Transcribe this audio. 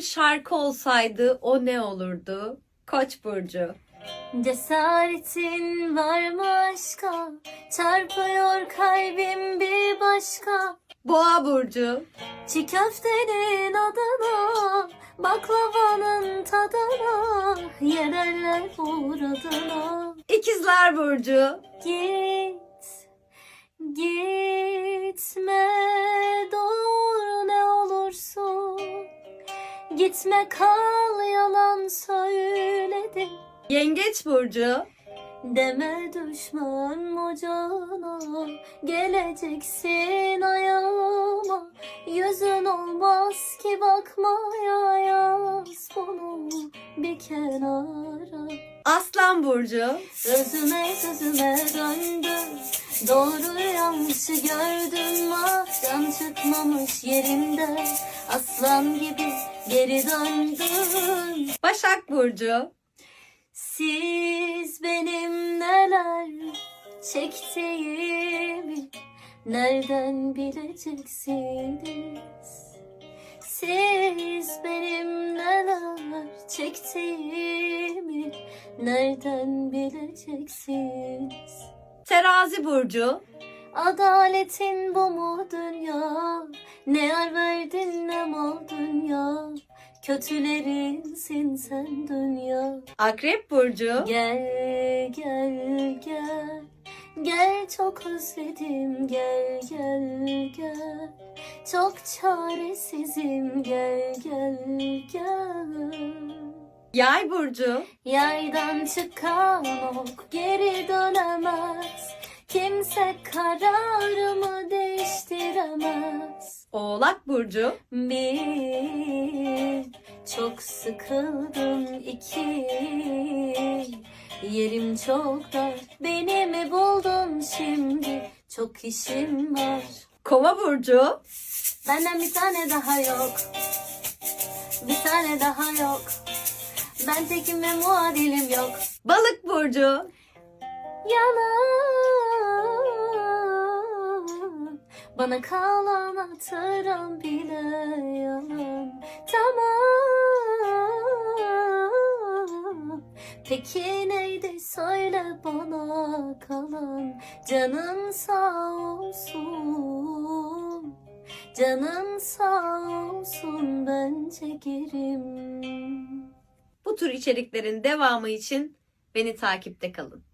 bir şarkı olsaydı o ne olurdu? Koç burcu. Cesaretin var mı aşka? Çarpıyor kalbim bir başka. Boğa burcu. Çiğ köftenin adına, baklavanın tadına, yererler uğradına. İkizler burcu. Git, gitme doğru Gitme kal yalan söyledim. Yengeç burcu. Deme düşman ocağına Geleceksin ayağıma Yüzün olmaz ki bakmaya Yaz bunu bir kenara Aslan burcu. Gözüme gözüme döndüm Doğru yanlışı gördüm ah Can çıkmamış yerimde Aslan gibi geri döndüm Başak burcu. Siz benim neler çektiğimi nereden bileceksiniz? Siz benim neler çektiğimi nereden bileceksiniz? Terazi burcu. Adaletin bu mu dünya? Ne yer verdin ne mal dünya? Kötülerinsin sen dünya. Akrep burcu. Gel gel gel Gel çok özledim gel gel gel Çok çaresizim gel gel gel Yay burcu. Yaydan çıkan ok geri dönemez Kimse kararımı değiştiremez Oğlak burcu. bir, çok sıkıldım iki. Yerim çok dar, beni mi buldun şimdi? Çok işim var. Kova burcu. Benden bir tane daha yok. Bir tane daha yok. Ben tekim ve muadilim yok. Balık burcu. Yalan. Bana kalan hatıram bile Peki neydi? Söyle bana kalan. Canın sağ olsun. Canın sağ olsun ben çekerim. Bu tür içeriklerin devamı için beni takipte kalın.